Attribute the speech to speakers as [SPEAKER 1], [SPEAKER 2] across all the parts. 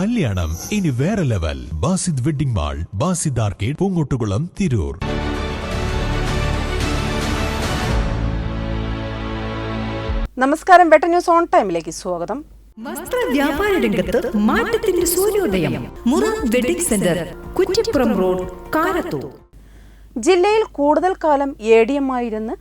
[SPEAKER 1] കല്യാണം. ഇനി വേറെ level. Basid wedding mall Basid arcade Poongottukulam Tirur.
[SPEAKER 2] നമസ്കാരം ബെറ്റർ ന്യൂസ് ഓൺ ടൈമിലേക്ക് സ്വാഗതം.
[SPEAKER 3] വസ്ത്ര വ്യാപാര രംഗത്ത് മാറ്റത്തിന്റെ സൂര്യോദയം. Mura wedding centre Kuttippuram road Karathur.
[SPEAKER 2] ജില്ലയിൽ കൂടുതൽ കാലം എ ഡി എം ആയിരുന്ന്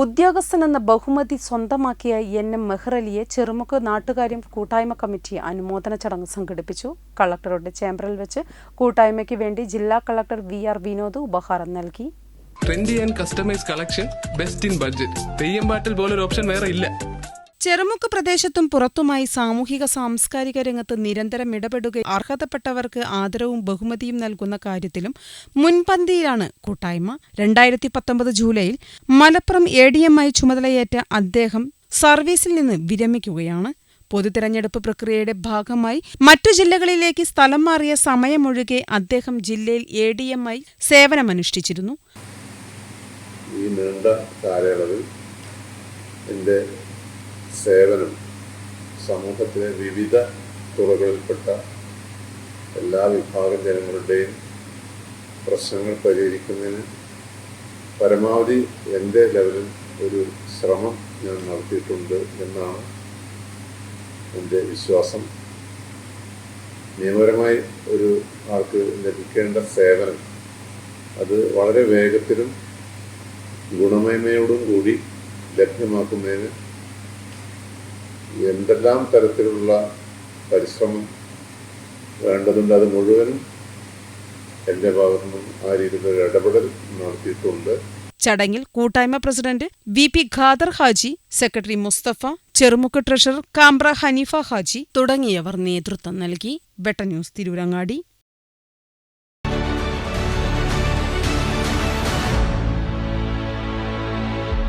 [SPEAKER 2] ഉദ്യോഗസ്ഥൻ എന്ന ബഹുമതി സ്വന്തമാക്കിയ എൻ എം മെഹ്റലിയെ ചെറുമുക്ക് നാട്ടുകാര്യം കൂട്ടായ്മ കമ്മിറ്റി അനുമോദന ചടങ്ങ് സംഘടിപ്പിച്ചു. കളക്ടറുടെ ചേംബറിൽ വെച്ച് കൂട്ടായ്മയ്ക്ക് വേണ്ടി ജില്ലാ കളക്ടർ വി ആർ വിനോദ് ഉപഹാരം നൽകി.
[SPEAKER 4] Trendy and customise collection best in budget Theyyam പാട്ടിൽ പോലൊരു ഓപ്ഷൻ വേറെ ഇല്ല.
[SPEAKER 2] ചെറുമുക്ക് പ്രദേശത്തും പുറത്തുമായി സാമൂഹിക സാംസ്കാരിക രംഗത്ത് നിരന്തരം ഇടപെടുകയും അർഹതപ്പെട്ടവർക്ക് ആദരവും ബഹുമതിയും നൽകുന്ന കാര്യത്തിലും മുൻപന്തിയിലാണ് കൂട്ടായ്മ. രണ്ടായിരത്തി പത്തൊമ്പത് ജൂലൈയിൽ മലപ്പുറം എ ഡി എം ആയി ചുമതലയേറ്റ അദ്ദേഹം സർവീസിൽ നിന്ന് വിരമിക്കുകയാണ്. പൊതു തിരഞ്ഞെടുപ്പ് പ്രക്രിയയുടെ ഭാഗമായി മറ്റു ജില്ലകളിലേക്ക് സ്ഥലം മാറിയ സമയമൊഴികെ അദ്ദേഹം ജില്ലയിൽ എ ഡി
[SPEAKER 5] എം ആയി സേവനമനുഷ്ഠിച്ചിരുന്നു. സേവനം സമൂഹത്തിലെ വിവിധ തുറകളിൽപ്പെട്ട എല്ലാ വിഭാഗം ജനങ്ങളുടെയും പ്രശ്നങ്ങൾ പരിഹരിക്കുന്നതിന് പരമാവധി എന്റെ ലെവലിൽ ഒരു ശ്രമം ഞാൻ നടത്തിയിട്ടുണ്ട് എന്നാണ് എന്റെ വിശ്വാസം. നിയമപരമായി ഒരു ആൾക്ക് ലഭിക്കേണ്ട സേവനം അത് വളരെ വേഗത്തിലും ഗുണമേന്മയോടും കൂടി ലഭ്യമാക്കുന്നതിന് എന്തെല്ലാം തരത്തിലുള്ള പരിശ്രമം വേണ്ടതുണ്ട് അത് മുഴുവനും എന്റെ ഭാഗത്തുനിന്നും ആ രീതിയിലൊരു ഇടപെടൽ നടത്തിയിട്ടുണ്ട്.
[SPEAKER 2] ചടങ്ങിൽ കൂട്ടായ്മ president V P Khader Haji secretary Mustafa Cherumukku treasurer Kambra Haneefa Haji തുടങ്ങിയവർ നേതൃത്വം നൽകി. വെട്ട ന്യൂസ് തിരൂരങ്ങാടി.